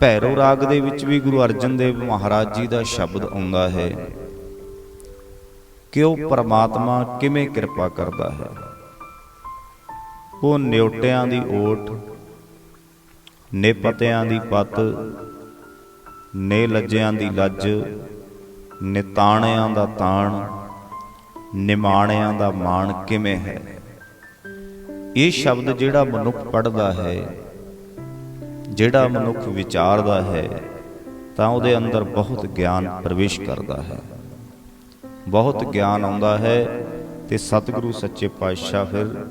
ਭੈਰੋ ਰਾਗ ਦੇ ਵਿੱਚ ਵੀ ਗੁਰੂ ਅਰਜਨ ਦੇਵ ਮਹਾਰਾਜ ਜੀ ਦਾ ਸ਼ਬਦ ਆਉਂਦਾ ਹੈ, ਕਿ ਉਹ ਪਰਮਾਤਮਾ ਕਿਵੇਂ ਕਿਰਪਾ ਕਰਦਾ ਹੈ। ਉਹ ਨਿਉਟਿਆਂ ਦੀ ਓਟ, ਨਿਪਤਿਆਂ ਦੀ ਪਤ ਨੇ ਲੱਜਿਆਂ ਦੀ ਲੱਜ, ਨਿਤਾਣਿਆਂ ਦਾ ਤਾਣ, ਨਿਮਾਣਿਆਂ ਦਾ ਮਾਣ ਕਿਵੇਂ ਹੈ। ਇਹ ਸ਼ਬਦ ਜਿਹੜਾ ਮਨੁੱਖ ਪੜਦਾ ਹੈ ਜਿਹੜਾ ਮਨੁੱਖ ਵਿਚਾਰਦਾ ਹੈ, ਤਾਂ ਉਹਦੇ ਅੰਦਰ ਬਹੁਤ ਗਿਆਨ ਪ੍ਰਵੇਸ਼ ਕਰਦਾ ਹੈ। ਬਹੁਤ ਗਿਆਨ ਆਉਂਦਾ ਹੈ ਤੇ ਸਤਿਗੁਰੂ ਸੱਚੇ ਪਾਤਸ਼ਾਹ ਫਿਰ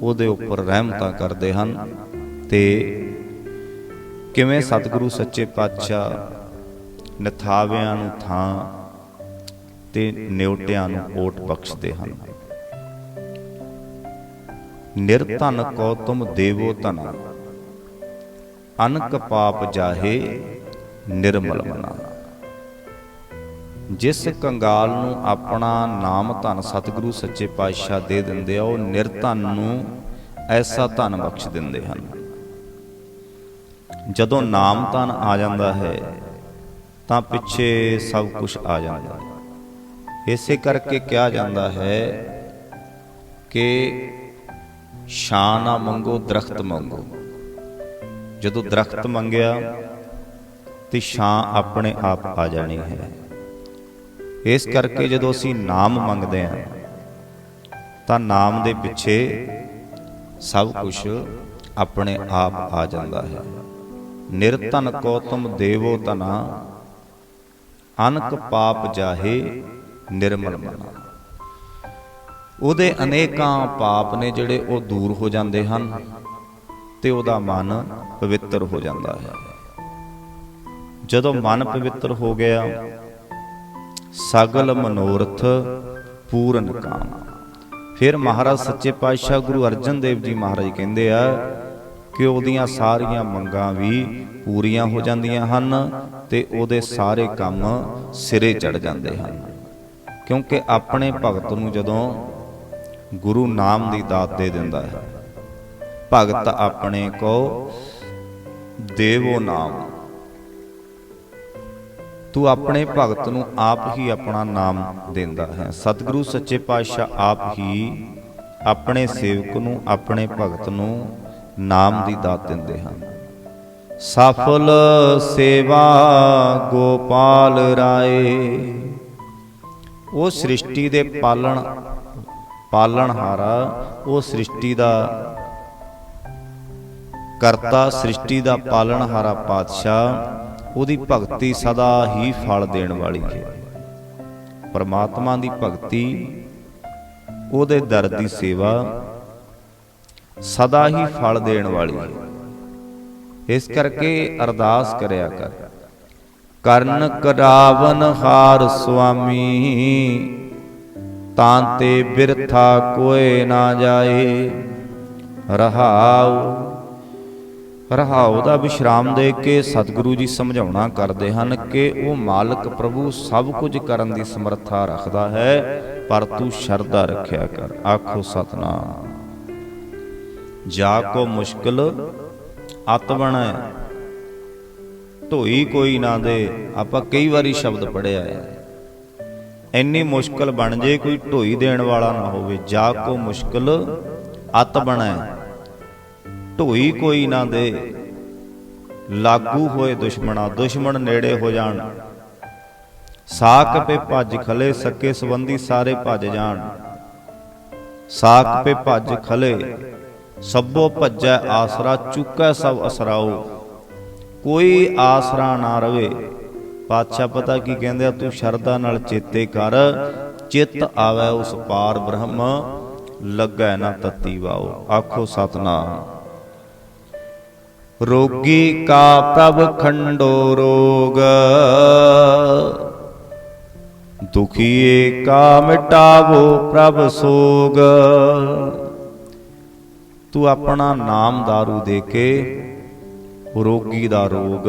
ਉਹਦੇ ਉੱਪਰ ਰਹਿਮਤਾਂ ਕਰਦੇ ਹਨ ਤੇ ਕਿਵੇਂ ਸਤਿਗੁਰੂ ਸੱਚੇ ਪਾਤਸ਼ਾਹ ਨਥਾਵਿਆਂ ਨੂੰ ਥਾਂ ਤੇ ਨਿਉਟਿਆਂ ਨੂੰ ਓਟ ਬਖਸ਼ਦੇ ਹਨ। ਨਿਰਧਨ ਕੋ ਤੁਮ ਦੇਵੋ ਧਨਾ। ਅਨਕ ਪਾਪ ਜਾਹੇ, ਨਿਰਮਲ ਮਨਾ। ਜਿਸ ਕੰਗਾਲ ਨੂੰ ਆਪਣਾ ਨਾਮ ਧਨ ਸਤਿਗੁਰੂ ਸੱਚੇ ਪਾਤਸ਼ਾਹ ਦੇ ਦਿੰਦੇ ਆ, ਉਹ ਨਿਰਧਨ ਨੂੰ ਐਸਾ ਧਨ ਬਖਸ਼ ਦਿੰਦੇ ਹਨ। ਜਦੋਂ ਨਾਮ ਧਨ ਆ ਜਾਂਦਾ ਹੈ, ਤਾਂ ਪਿੱਛੇ ਸਭ ਕੁਝ ਆ ਜਾਂਦਾ ਹੈ। ਇਸੇ ਕਰਕੇ ਕਿਹਾ ਜਾਂਦਾ ਹੈ ਕਿ ਸ਼ਾਨ ਨਾ ਮੰਗੋ, ਦਰਖਤ ਮੰਗੋ। ਜਦੋਂ ਦਰਖਤ ਮੰਗਿਆ, ਤੇ ਛਾਂ ਆਪਣੇ ਆਪ ਆ ਜਾਣੀ ਹੈ। ਇਸ ਕਰਕੇ ਜਦੋਂ ਅਸੀਂ ਨਾਮ ਮੰਗਦੇ ਹਾਂ, ਤਾਂ ਨਾਮ ਦੇ ਪਿੱਛੇ ਸਭ ਕੁਝ ਆਪਣੇ ਆਪ ਆ ਜਾਂਦਾ ਹੈ। ਨਿਰਤਨ ਕੋ ਦੇਵੋ ਤਨਾ ਅਨਕ ਪਾਪ ਜਾਹੇ ਨਿਰਮਲ ਮਨਾ। ਉਹਦੇ ਅਨੇਕਾਂ ਪਾਪ ਨੇ ਜਿਹੜੇ ਉਹ ਦੂਰ ਹੋ ਜਾਂਦੇ ਹਨ, ਤੇ ਉਹਦਾ ਮਨ ਪਵਿੱਤਰ ਹੋ ਜਾਂਦਾ ਹੈ। ਜਦੋਂ ਮਨ ਪਵਿੱਤਰ ਹੋ ਗਿਆ, ਸਗਲ ਮਨੋਰਥ ਪੂਰਨ ਕਾਮ। ਫਿਰ ਮਹਾਰਾਜ ਸੱਚੇ ਪਾਤਸ਼ਾਹ ਗੁਰੂ ਅਰਜਨ ਦੇਵ ਜੀ ਮਹਾਰਾਜ ਕਹਿੰਦੇ ਆ ਕਿ ਉਹਦੀਆਂ ਸਾਰੀਆਂ ਮੰਗਾਂ ਵੀ ਪੂਰੀਆਂ ਹੋ ਜਾਂਦੀਆਂ ਹਨ ਤੇ ਉਹਦੇ ਸਾਰੇ ਕੰਮ ਸਿਰੇ ਚੜ ਜਾਂਦੇ ਹਨ। ਕਿਉਂਕਿ ਆਪਣੇ ਭਗਤ ਨੂੰ ਜਦੋਂ ਗੁਰੂ ਨਾਮ ਦੀ ਦਾਤ ਦੇ ਦਿੰਦਾ ਹੈ, ਭਗਤ ਆਪਣੇ ਕੋ ਦੇਵੋ ਨਾਮ। ਤੂੰ ਆਪਣੇ ਭਗਤ ਨੂੰ ਆਪ ਹੀ ਆਪਣਾ ਨਾਮ ਦਿੰਦਾ ਹੈ। ਸਤਿਗੁਰੂ ਸੱਚੇ ਪਾਤਸ਼ਾਹ ਆਪ ਹੀ ਆਪਣੇ ਸੇਵਕ ਨੂੰ, ਆਪਣੇ ਭਗਤ ਨੂੰ ਨਾਮ ਦੀ ਦਾਤ ਦਿੰਦੇ ਹਨ। ਸਫਲ ਸੇਵਾ ਗੋਪਾਲ ਰਾਏ। ਉਹ ਸ੍ਰਿਸ਼ਟੀ ਦੇ ਪਾਲਣ, ਪਾਲਣਹਾਰਾ ਉਹ ਸ੍ਰਿਸ਼ਟੀ ਦਾ ਕਰਤਾ, ਸ੍ਰਿਸ਼ਟੀ ਦਾ ਪਾਲਣਹਾਰਾ ਪਾਤਸ਼ਾਹ, ਉਹਦੀ ਭਗਤੀ ਸਦਾ ਹੀ ਫਲ ਦੇਣ ਵਾਲੀ ਹੈ। ਪਰਮਾਤਮਾ ਦੀ ਭਗਤੀ, ਉਹਦੇ ਦਰ ਦੀ ਸੇਵਾ ਸਦਾ ਹੀ ਫਲ ਦੇਣ ਵਾਲੀ ਹੈ। ਇਸ ਕਰਕੇ ਅਰਦਾਸ ਕਰਿਆ ਕਰ। ਕਰਨ ਕਰਾਵਨ ਹਾਰ ਸੁਆਮੀ, ਤਾਂ ਤੇ ਬਿਰਥਾ ਕੋਏ ਨਾ ਜਾਏ। ਰਹਾਉ ਰਹਾਉ ਦਾ ਵਿਸ਼ਰਾਮ ਦੇ ਕੇ ਸਤਿਗੁਰੂ ਜੀ ਸਮਝਾਉਣਾ ਕਰਦੇ ਹਨ ਕਿ ਉਹ ਮਾਲਕ ਪ੍ਰਭੂ ਸਭ ਕੁਝ ਕਰਨ ਦੀ ਸਮਰੱਥਾ ਰੱਖਦਾ ਹੈ, ਪਰ ਤੂੰ ਸ਼ਰਧਾ ਰੱਖਿਆ ਕਰ। ਆਖੋ ਸਤਨਾਮ। ਜਾ ਕੋ ਮੁਸ਼ਕਲ, ਅਤ ਬਣੈ। ਢੋਈ ਕੋਈ ਨਾ ਦੇ, ਆਪਾਂ ਕਈ ਵਾਰੀ ਸ਼ਬਦ ਪੜਿਆ ਹੈ। ਇੰਨੀ ਮੁਸ਼ਕਲ ਬਣ ਜੇ ਕੋਈ ਢੋਈ ਦੇਣ ਵਾਲਾ ਨਾ ਹੋਵੇ। ਜਾ ਕੋ ਮੁਸ਼ਕਲ, ਅਤ ਬਣੈ। ਢੋਈ ਕੋਈ ਨਾ ਦੇ। ਲਾਗੂ ਹੋਏ ਦੁਸ਼ਮਣਾ, ਦੁਸ਼ਮਣ ਨੇੜੇ ਹੋ ਜਾਣ। ਸਾਕ ਪੇ ਭੱਜ ਖਲੇ, ਸਕੇ ਸੰਬੰਧੀ ਸਾਰੇ ਭੱਜ ਜਾਣ। ਸਾਕ ਪੇ ਭੱਜ ਖਲੇ, ਸਭੋ ਭੱਜੈ ਆਸਰਾ, ਚੁੱਕੈ ਸਭ ਅਸਰਾਓ ਕੋਈ ਆਸਰਾ ਨਾ ਰਵੇ। ਪਾਤਸ਼ਾਹ ਪਤਾ ਕੀ ਕਹਿੰਦੇ ਆ, ਤੂੰ ਸ਼ਰਧਾ ਨਾਲ ਚੇਤੇ ਕਰ। ਚਿੱਤ ਆਵੇ ਉਸ ਪਾਰ ਬ੍ਰਹਮ, ਲੱਗੈ ਨਾ ਤਤੀ ਵਾਓ ਆਖੋ ਸਤਨਾਮ। ਰੋਗੀ ਕਾ ਪ੍ਰਭ ਖੰਡੋ ਰੋਗ। ਦੁਖੀਏ ਕਾ ਮਿਟਾਵੋ ਪ੍ਰਭ ਸੋਗ। ਤੂੰ ਆਪਣਾ ਨਾਮ दारू ਦੇ ਕੇ ਰੋਗੀ ਦਾ ਰੋਗ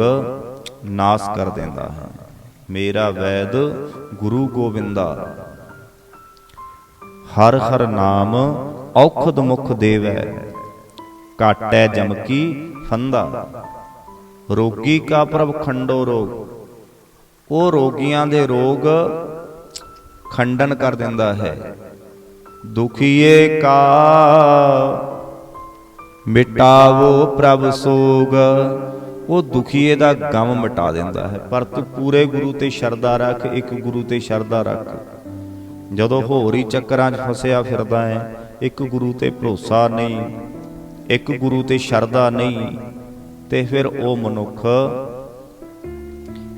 ਨਾਸ ਕਰ ਦਿੰਦਾ ਹੈ। ਮੇਰਾ ਵੈਦ ਗੁਰੂ ਗੋਬਿੰਦਾ। ਹਰ ਹਰ ਨਾਮ ਔਖਦ ਮੁਖ ਦੇਵੈ। ਕਾਟੈ ਜਮਕੀ ਫੰਦਾ ਰੋਗੀ ਕਾ ਪ੍ਰਭ ਖੰਡੋ ਰੋਗ। ਉਹ ਰੋਗੀਆਂ ਦੇ ਰੋਗ ਖੰਡਨ ਕਰ ਦਿੰਦਾ ਹੈ। ਦੁਖੀਏ ਕਾ ਮਿਟਾਵੋ ਪ੍ਰਭ ਸੋਗ। ਉਹ ਦੁਖੀਏ ਦਾ ਗਮ ਮਿਟਾ ਦਿੰਦਾ ਹੈ। ਪਰ ਤੂੰ ਪੂਰੇ ਗੁਰੂ ਤੇ ਸ਼ਰਧਾ ਰੱਖ, ਇੱਕ ਗੁਰੂ ਤੇ ਸ਼ਰਧਾ ਰੱਖ। ਜਦੋਂ ਹੋਰ ਹੀ ਚੱਕਰਾਂ 'ਚ ਫਸਿਆ ਫਿਰਦਾ ਹੈ ਇੱਕ ਗੁਰੂ ਤੇ ਭਰੋਸਾ ਨਹੀਂ। ਇੱਕ ਗੁਰੂ ਤੇ ਸ਼ਰਧਾ ਨਹੀਂ, ਤੇ ਫਿਰ ਉਹ ਮਨੁੱਖ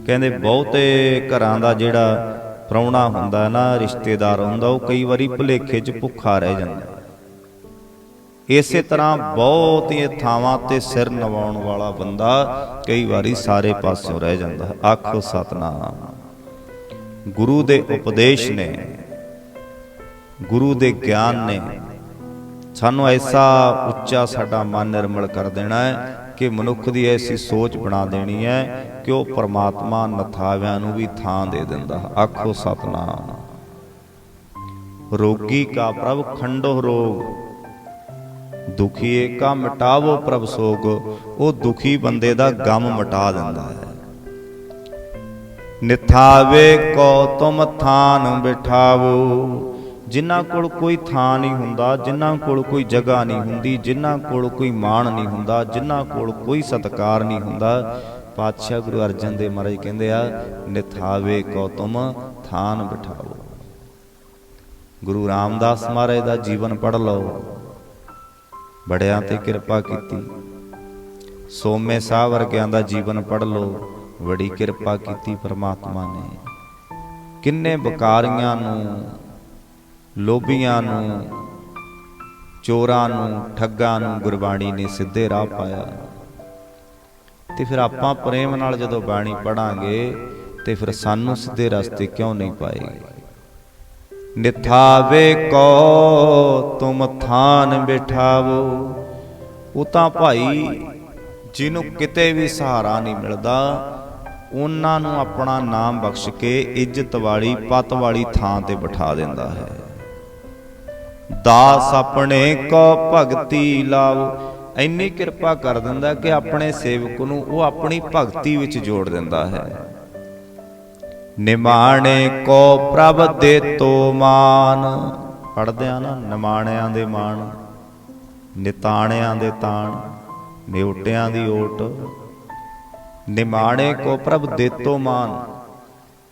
ਕਹਿੰਦੇ ਬਹੁਤੇ ਘਰਾਂ ਦਾ ਜਿਹੜਾ ਪ੍ਰਾਹੁਣਾ ਹੁੰਦਾ ਨਾ, ਰਿਸ਼ਤੇਦਾਰ ਹੁੰਦਾ, ਉਹ ਕਈ ਵਾਰੀ ਭੁਲੇਖੇ 'ਚ ਭੁੱਖਾ ਰਹਿ ਜਾਂਦਾ। ਇਸੇ ਤਰ੍ਹਾਂ ਬਹੁਤ ਹੀ ਥਾਵਾਂ ਤੇ ਸਿਰ ਨਵਾਉਣ ਵਾਲਾ ਬੰਦਾ ਕਈ ਵਾਰੀ ਸਾਰੇ ਪਾਸਿਓਂ ਰਹਿ ਜਾਂਦਾ। ਹੈ ਆਖੋ ਸਤਨਾਮ। ਗੁਰੂ ਦੇ ਉਪਦੇਸ਼ ਨੇ, ਗੁਰੂ ਦੇ ਗਿਆਨ ਨੇ ਸਾਨੂੰ ਐਸਾ ਉੱਚਾ ਸਾਡਾ ਮਨ ਨਿਰਮਲ ਕਰ ਦੇਣਾ ਹੈ ਕਿ ਮਨੁੱਖ ਦੀ ਐਸੀ ਸੋਚ ਬਣਾ ਦੇਣੀ ਹੈ ਕਿ ਉਹ ਪਰਮਾਤਮਾ ਨਥਾਵਿਆਂ ਨੂੰ ਵੀ ਥਾਂ ਦੇ ਦਿੰਦਾ ਹੈ। ਆਖੋ ਸਤਨਾਮ ਰੋਗੀ ਕਾ ਪ੍ਰਭ ਖੰਡੋ ਰੋਗ ਦੁਖੀਏ ਕਾ ਮਿਟਾਵੋ ਪ੍ਰਭ ਸੋਗ, ਉਹ ਦੁਖੀ ਬੰਦੇ ਦਾ ਗਮ ਮਿਟਾ ਦਿੰਦਾ ਹੈ ਨਿਥਾਵੇ ਕੋ ਤੁਮ ਥਾਨ ਬਿਠਾਵੋ ਜਿਨ੍ਹਾਂ ਕੋਲ ਕੋਈ ਥਾਂ ਨਹੀਂ ਹੁੰਦਾ ਜਿਨ੍ਹਾਂ ਕੋਲ ਕੋਈ ਜਗ੍ਹਾ ਨਹੀਂ ਹੁੰਦੀ ਜਿਨ੍ਹਾਂ ਕੋਲ ਕੋਈ ਮਾਣ ਨਹੀਂ ਹੁੰਦਾ ਜਿਨ੍ਹਾਂ ਕੋਲ ਕੋਈ ਸਤਕਾਰ ਨਹੀਂ ਹੁੰਦਾ। ਪਾਤਸ਼ਾਹ ਗੁਰੂ ਅਰਜਨ ਦੇਵ ਮਹਾਰਾਜ ਕਹਿੰਦੇ ਆ ਨਿਥਾਵੇ ਕੋ ਤੁਮ ਥਾਨ ਬਿਠਾਵੋ ਗੁਰੂ ਰਾਮਦਾਸ ਮਹਾਰਾਜ ਦਾ ਜੀਵਨ ਪੜ੍ਹ ਲਓ। ਬੜਿਆਂ ਤੇ ਕਿਰਪਾ ਕੀਤੀ। ਸੋਮੇ ਸਾਹ ਵਰਗਿਆਂ ਦਾ ਜੀਵਨ ਪੜ੍ਹ ਲਓ। ਬੜੀ ਕਿਰਪਾ ਕੀਤੀ ਪ੍ਰਮਾਤਮਾ ਨੇ। ਕਿੰਨੇ ਬਕਾਰੀਆਂ ਨੂੰ ਲੋਭੀਆਂ ਨੂੰ, ਚੋਰਾਂ ਨੂੰ, ਠੱਗਾਂ ਨੂੰ ਗੁਰਬਾਣੀ ਨੇ ਸਿੱਧੇ ਰਾਹ ਪਾਇਆ। ਤੇ ਫਿਰ ਆਪਾਂ ਪ੍ਰੇਮ ਨਾਲ ਜਦੋਂ ਬਾਣੀ ਪੜਾਂਗੇ ਤੇ ਫਿਰ ਸਾਨੂੰ ਸਿੱਧੇ ਰਸਤੇ ਕਿਉਂ ਨਹੀਂ ਪਾਏਗੀ ਨਿਥਾਵੇ ਕੋ, ਤੁਮ ਥਾਨ ਬਿਠਾਵੋ। ਉਹ ਤਾਂ ਭਾਈ ਜਿਹਨੂੰ ਕਿਤੇ ਵੀ ਸਹਾਰਾ ਨਹੀਂ ਮਿਲਦਾ, ਉਹਨਾਂ ਨੂੰ ਆਪਣਾ ਨਾਮ ਬਖਸ਼ ਕੇ ਇੱਜ਼ਤ ਵਾਲੀ, ਪਤ ਵਾਲੀ ਥਾਂ ਤੇ ਬਿਠਾ ਦਿੰਦਾ ਹੈ। ਦਾਸ ਆਪਣੇ ਕੋ ਭਗਤੀ ਲਾਵ ਇੰਨੀ ਕਿਰਪਾ ਕਰ ਦਿੰਦਾ ਕਿ ਆਪਣੇ ਸੇਵਕ ਨੂੰ ਉਹ ਆਪਣੀ ਭਗਤੀ ਵਿੱਚ ਜੋੜ ਦਿੰਦਾ ਹੈ। ਨਿਮਾਣੇ ਕੋ ਪ੍ਰਭ ਦੇ ਤੋ ਮਾਨ। ਪੜਦੇ ਆ ਨਾ, ਨਿਮਾਣਿਆਂ ਦੇ ਮਾਣ, ਨਿਤਾਣਿਆਂ ਦੇ ਤਾਣ, ਨਿਉਟਿਆਂ ਦੀ ਓਟ। ਨਿਮਾਣੇ ਕੋ ਪ੍ਰਭ ਦੇਤੋ ਮਾਨ।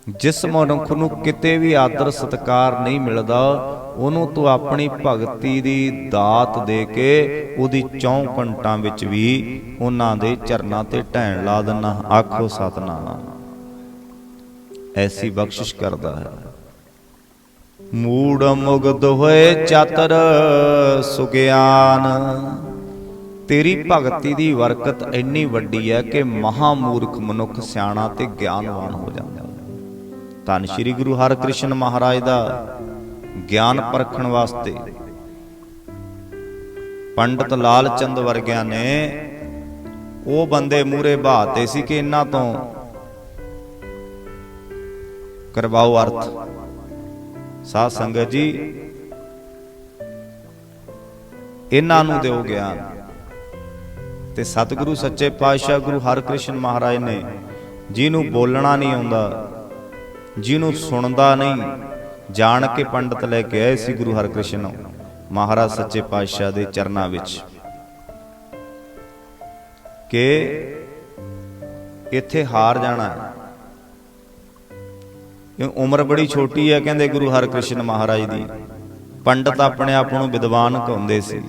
ਜਿਸ ਮਨੁੱਖ ਨੂੰ ਕਿਤੇ ਵੀ ਆਦਰ ਸਤਕਾਰ ਨਹੀਂ ਮਿਲਦਾ ਉਹਨੂੰ ਤੂੰ ਆਪਣੀ ਭਗਤੀ ਦੀ ਦਾਤ ਦੇ ਕੇ ਉਹਦੀ ਚੌਂ ਘੰਟਾਂ ਵਿੱਚ ਵੀ ਉਹਨਾਂ ਦੇ ਚਰਨਾਂ ਤੇ ਢਹਿਣ ਲਾ ਦਿੰਨਾ। ਆਖੋ ਸਤਨਾਮ। ਐਸੀ ਬਖਸ਼ਿਸ਼ ਕਰਦਾ ਹੈ। ਮੂੜ ਮੁਗਧ ਹੋਏ ਚਤਰ ਸੁਗਿਆਨ। ਤੇਰੀ ਭਗਤੀ ਦੀ ਵਰਕਤ ਇੰਨੀ ਵੱਡੀ ਹੈ ਕਿ ਮਹਾ ਮੂਰਖ ਮਨੁੱਖ ਸਿਆਣਾ ਤੇ ਗਿਆਨਵਾਨ ਹੋ ਜਾਂਦਾ ਹੈ। ਧੰਨ ਸ਼੍ਰੀ ਗੁਰੂ ਹਰਿਕ੍ਰਿਸ਼ਨ ਮਹਾਰਾਜ ਦਾ ਗਿਆਨ ਪਰਖਣ ਵਾਸਤੇ। ਪੰਡਤ ਲਾਲ ਚੰਦ ਵਰਗਿਆਂ ਨੇ ਉਹ ਬੰਦੇ ਮੂਰੇ ਬਾਤੇ ਸੀ ਕਿ ਇਹਨਾਂ ਤੋਂ ਕਰਵਾਓ ਅਰਥ। ਸਾਧ ਸੰਗਤ ਜੀ, ਇਹਨਾਂ ਨੂੰ ਦਿਓ ਗਿਆਨ। ਤੇ ਸਤਿਗੁਰੂ, ਸੱਚੇ ਪਾਤਸ਼ਾਹ ਗੁਰੂ ਹਰਿਕ੍ਰਿਸ਼ਨ ਮਹਾਰਾਜ ਨੇ, ਜਿਹਨੂੰ ਬੋਲਣਾ ਨਹੀਂ ਆਉਂਦਾ, ਜਿਹਨੂੰ ਸੁਣਦਾ ਨਹੀਂ ਜਾਣ ਕੇ ਪੰਡਤ ਲੈ ਕੇ ਆਏ ਸੀ ਗੁਰੂ ਹਰਕ੍ਰਿਸ਼ਨ ਮਹਾਰਾਜ ਸੱਚੇ ਪਾਤਸ਼ਾਹ ਦੇ ਚਰਨਾਂ ਵਿੱਚ। ਕਿ ਇੱਥੇ ਹਾਰ ਜਾਣਾ ਹੈ। ਇਹ ਉਮਰ ਬੜੀ ਛੋਟੀ ਹੈ, ਕਹਿੰਦੇ ਗੁਰੂ ਹਰਿਕ੍ਰਿਸ਼ਨ ਮਹਾਰਾਜ ਦੀ। ਪੰਡਤ ਆਪਣੇ ਆਪ ਨੂੰ ਵਿਦਵਾਨ ਕਹਾਉਂਦੇ ਸੀ।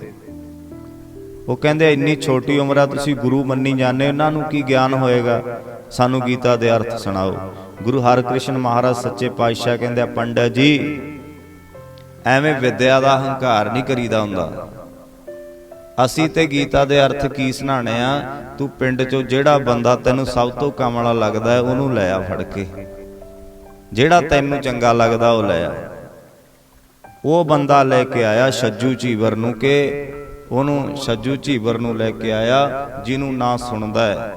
ਉਹ ਕਹਿੰਦੇ, ਇੰਨੀ ਛੋਟੀ ਉਮਰ ਆ, ਤੁਸੀਂ ਗੁਰੂ ਮੰਨੀ ਜਾਂਦੇ ਉਹਨਾਂ ਨੂੰ ਕੀ ਗਿਆਨ ਹੋਏਗਾ? ਸਾਨੂੰ ਗੀਤਾ ਦੇ ਅਰਥ ਸੁਣਾਓ। ਗੁਰੂ ਹਰਿਕ੍ਰਿਸ਼ਨ ਮਹਾਰਾਜ ਸੱਚੇ ਪਾਤਸ਼ਾਹ ਕਹਿੰਦੇ ਆ, ਪੰਡਤ ਜੀ, ਐਵੇਂ ਵਿਦਿਆ ਦਾ ਹੰਕਾਰ ਨਹੀਂ ਕਰੀਦਾ ਹੁੰਦਾ। ਅਸੀਂ ਤੇ ਗੀਤਾ ਦੇ ਅਰਥ ਕੀ ਸੁਣਾਣੇ ਆ, ਤੂੰ ਪਿੰਡ ਚੋਂ ਜਿਹੜਾ ਬੰਦਾ ਤੈਨੂੰ ਸਭ ਤੋਂ ਕਮਲਾ ਲੱਗਦਾ ਉਹਨੂੰ ਲੈ ਆ ਫੜ ਕੇ। ਜਿਹੜਾ ਤੈਨੂੰ ਚੰਗਾ ਲੱਗਦਾ, ਉਹ ਲੈ ਆ। ਉਹ ਬੰਦਾ ਲੈ ਕੇ ਆਇਆ ਛੱਜੂ ਝੀਵਰ ਨੂੰ ਕਿ ਉਹਨੂੰ ਛੱਜੂ ਝੀਵਰ ਨੂੰ ਲੈ ਕੇ ਆਇਆ, ਜਿਹਨੂੰ ਨਾ ਸੁਣਦਾ ਹੈ।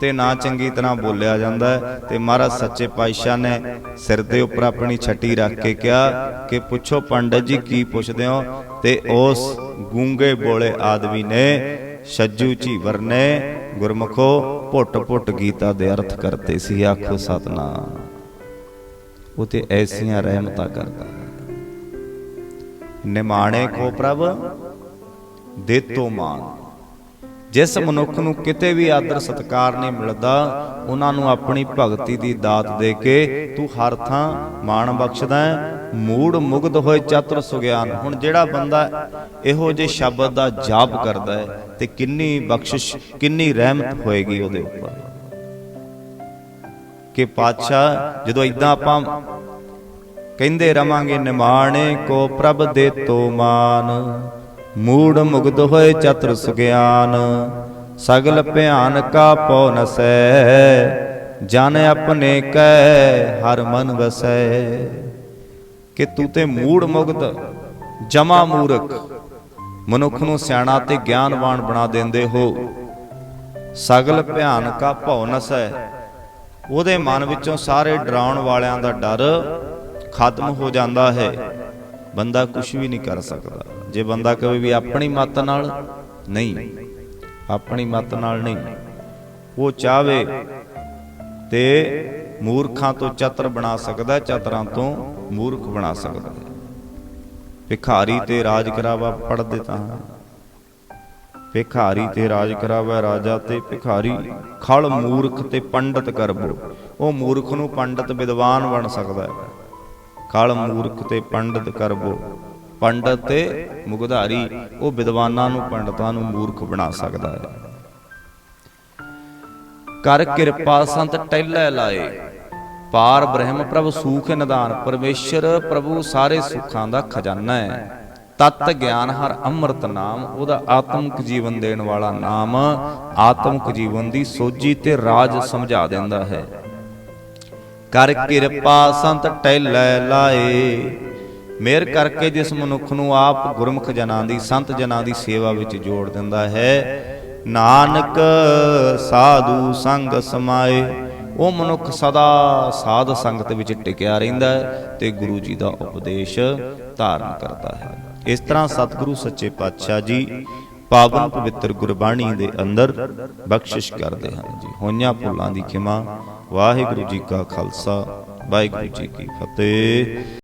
ਤੇ ਨਾ ਚੰਗੀ ਤਰ੍ਹਾਂ ਬੋਲਿਆ ਜਾਂਦਾ ਹੈ। ਤੇ ਮਹਾਰਾਜ ਸੱਚੇ ਪਾਤਸ਼ਾਹ ਨੇ ਸਿਰ ਦੇ ਉੱਪਰ ਆਪਣੀ ਛੱਟੀ ਰੱਖ ਕੇ ਕਿਹਾ ਕਿ ਪੁੱਛੋ, ਪੰਡਤ ਜੀ ਕੀ ਪੁੱਛਦੇ ਹੋ? ਤੇ ਉਸ ਗੂੰਗੇ ਬੋਲੇ ਆਦਮੀ ਨੇ ਛੱਜੂ ਝੀਵਰ ਨੇ ਗੁਰਮੁਖੋ ਭੁੱਟ ਭੁੱਟ ਗੀਤਾ ਦੇ ਅਰਥ ਕਰਤੇ ਸੀ, ਆਖੋ ਸਤਨਾਮ। ਉਹ ਤੇ ਐਸੀਆਂ ਰਹਿਮਤਾਂ ਕਰਦਾ ਨਿਮਾਣੇ ਕੋ ਪ੍ਰਭ, ਦੇਤੋ ਮਾਨ। ਜਿਸ ਮਨੁੱਖ ਨੂੰ ਕਿਤੇ ਵੀ ਆਦਰ ਸਤਕਾਰ ਨਹੀਂ ਮਿਲਦਾ, ਉਹਨਾਂ ਨੂੰ ਆਪਣੀ ਭਗਤੀ ਦੀ ਦਾਤ ਦੇ ਕੇ ਤੂੰ ਹਰ ਥਾਂ ਮਾਣ ਬਖਸ਼ਦਾ ਹੈ, ਮੂੜ ਮੁਗਧ ਹੋਏ ਚਤੁਰ ਸੁਗਿਆਨ। ਹੁਣ ਜਿਹੜਾ ਬੰਦਾ ਇਹੋ ਜੇ ਸ਼ਬਦ ਦਾ ਜਾਪ ਕਰਦਾ ਹੈ ਤੇ ਕਿੰਨੀ ਬਖਸ਼ਿਸ਼, ਕਿੰਨੀ ਰਹਿਮਤ ਹੋਏਗੀ ਉਹਦੇ ਉੱਪਰ। ਕਿ ਪਾਤਸ਼ਾਹ, ਜਦੋਂ ਇਦਾਂ ਆਪਾਂ ਕਹਿੰਦੇ ਰਵਾਂਗੇ, ਨਿਮਾਣੇ ਕੋ ਪ੍ਰਭ ਦੇ ਤੋ ਮਾਨ। ਮੂੜ ਮੁਗਧ ਹੋਏ ਚਤੁਰ ਸੁਗਿਆਨ, ਸਗਲ ਭਿਆਨਕਾ ਪਉ ਨਸੈ, ਜਨ ਆਪਣੇ ਕੈ ਹਰ ਮਨ ਵਸੈ। ਕਿ ਤੂੰ ਤੇ ਮੂੜ ਮੁਗਧ, ਜਮਾ ਮੂਰਖ, ਮਨੁੱਖ ਨੂੰ ਸਿਆਣਾ ਤੇ ਗਿਆਨਵਾਨ ਬਣਾ ਦਿੰਦੇ ਹੋ। ਸਗਲ ਭਿਆਨਕਾ ਭਉ ਨਸੈ, ਉਹਦੇ ਮਨ ਵਿੱਚੋਂ ਸਾਰੇ ਡਰਾਉਣ ਵਾਲਿਆਂ ਦਾ ਡਰ ਖਤਮ ਹੋ ਜਾਂਦਾ ਹੈ। ਬੰਦਾ ਕੁਝ ਵੀ ਨਹੀਂ ਕਰ ਸਕਦਾ। ਜੇ ਬੰਦਾ ਕਹੇ ਵੀ ਆਪਣੀ ਮਤ ਨਾਲ ਨਹੀਂ, ਆਪਣੀ ਮਤ ਨਾਲ ਨਹੀਂ, ਉਹ ਚਾਵੇ ਤੇ ਮੂਰਖਾਂ ਤੋਂ ਚਤਰ ਬਣਾ ਸਕਦਾ, ਚਤਰਾਂ ਤੋਂ ਮੂਰਖ ਬਣਾ ਸਕਦਾ। ਭਿਖਾਰੀ ਤੇ ਰਾਜ ਕਰਾਵਾ ਪੜਦੇ ਤਾਂ ਭਿਖਾਰੀ ਤੇ ਰਾਜ ਕਰਾਵਾ ਰਾਜਾ ਤੇ ਭਿਖਾਰੀ, ਖਲ ਮੂਰਖ ਤੇ ਪੰਡਤ ਕਰਬੋ। ਉਹ ਮੂਰਖ ਨੂੰ ਪੰਡਤ ਵਿਦਵਾਨ ਬਣ ਸਕਦਾ ਹੈ। ਖਲ ਮੂਰਖ ਤੇ ਪੰਡਤ ਕਰਬੋ। ਪੰਡਤ ਤੇ ਮੁਗਧਾਰੀ, ਉਹ ਵਿਦਵਾਨਾਂ ਨੂੰ, ਪੰਡਤਾਂ ਨੂੰ ਮੂਰਖ ਬਣਾ ਸਕਦਾ ਹੈ। ਕਰ ਕਿਰਪਾ ਸੰਤ ਟੈਲੇ ਲਾਏ। ਪਾਰ ਬ੍ਰਹਮ ਪ੍ਰਭ ਸੂਖ ਨਿਦਾਨ ਪਰਮੇਸ਼ਰ ਪ੍ਰਭੂ ਸਾਰੇ ਸੁੱਖਾਂ ਦਾ ਖਜ਼ਾਨਾ ਹੈ। ਤਤ ਗਿਆਨ ਹਰ ਅੰਮ੍ਰਿਤ ਨਾਮ, ਉਹਦਾ ਆਤਮਿਕ ਜੀਵਨ ਦੇਣ ਵਾਲਾ ਨਾਮ, ਆਤਮਿਕ ਜੀਵਨ ਦੀ ਸੋਝੀ ਤੇ ਰਾਜ ਸਮਝਾ ਦਿੰਦਾ ਹੈ। ਕਰ ਕਿਰਪਾ ਸੰਤ ਟੈਲੇ ਲਾਏ। ਮੇਰ ਕਰਕੇ ਜਿਸ ਮਨੁੱਖ ਨੂੰ ਆਪ ਗੁਰਮੁਖ ਜਨਾਂ ਦੀ, ਸੰਤ ਜਨਾਂ ਦੀ ਸੇਵਾ ਵਿੱਚ ਜੋੜ ਦਿੰਦਾ ਹੈ। ਨਾਨਕ ਸਾਧੂ ਸੰਗ ਸਮਾਏ, ਉਹ ਮਨੁੱਖ ਸਦਾ ਸਾਧ ਸੰਗਤ ਵਿੱਚ ਟਿਕਿਆ ਰਹਿੰਦਾ ਹੈ ਤੇ ਗੁਰੂ ਜੀ ਦਾ ਉਪਦੇਸ਼ ਧਾਰਨ ਕਰਦਾ ਹੈ। ਇਸ ਤਰ੍ਹਾਂ ਸਤਿਗੁਰੂ ਸੱਚੇ ਪਾਤਸ਼ਾਹ ਜੀ ਪਾਵਨ ਪਵਿੱਤਰ ਗੁਰਬਾਣੀ ਦੇ ਅੰਦਰ ਬਖਸ਼ਿਸ਼ ਕਰਦੇ ਹਨ ਜੀ। ਹੋਈਆਂ ਭੁੱਲਾਂ ਦੀ ਖਿਮਾ। ਵਾਹਿਗੁਰੂ ਜੀ ਕਾ ਖਾਲਸਾ, ਵਾਹਿਗੁਰੂ ਜੀ ਕੀ ਫਤਿਹ।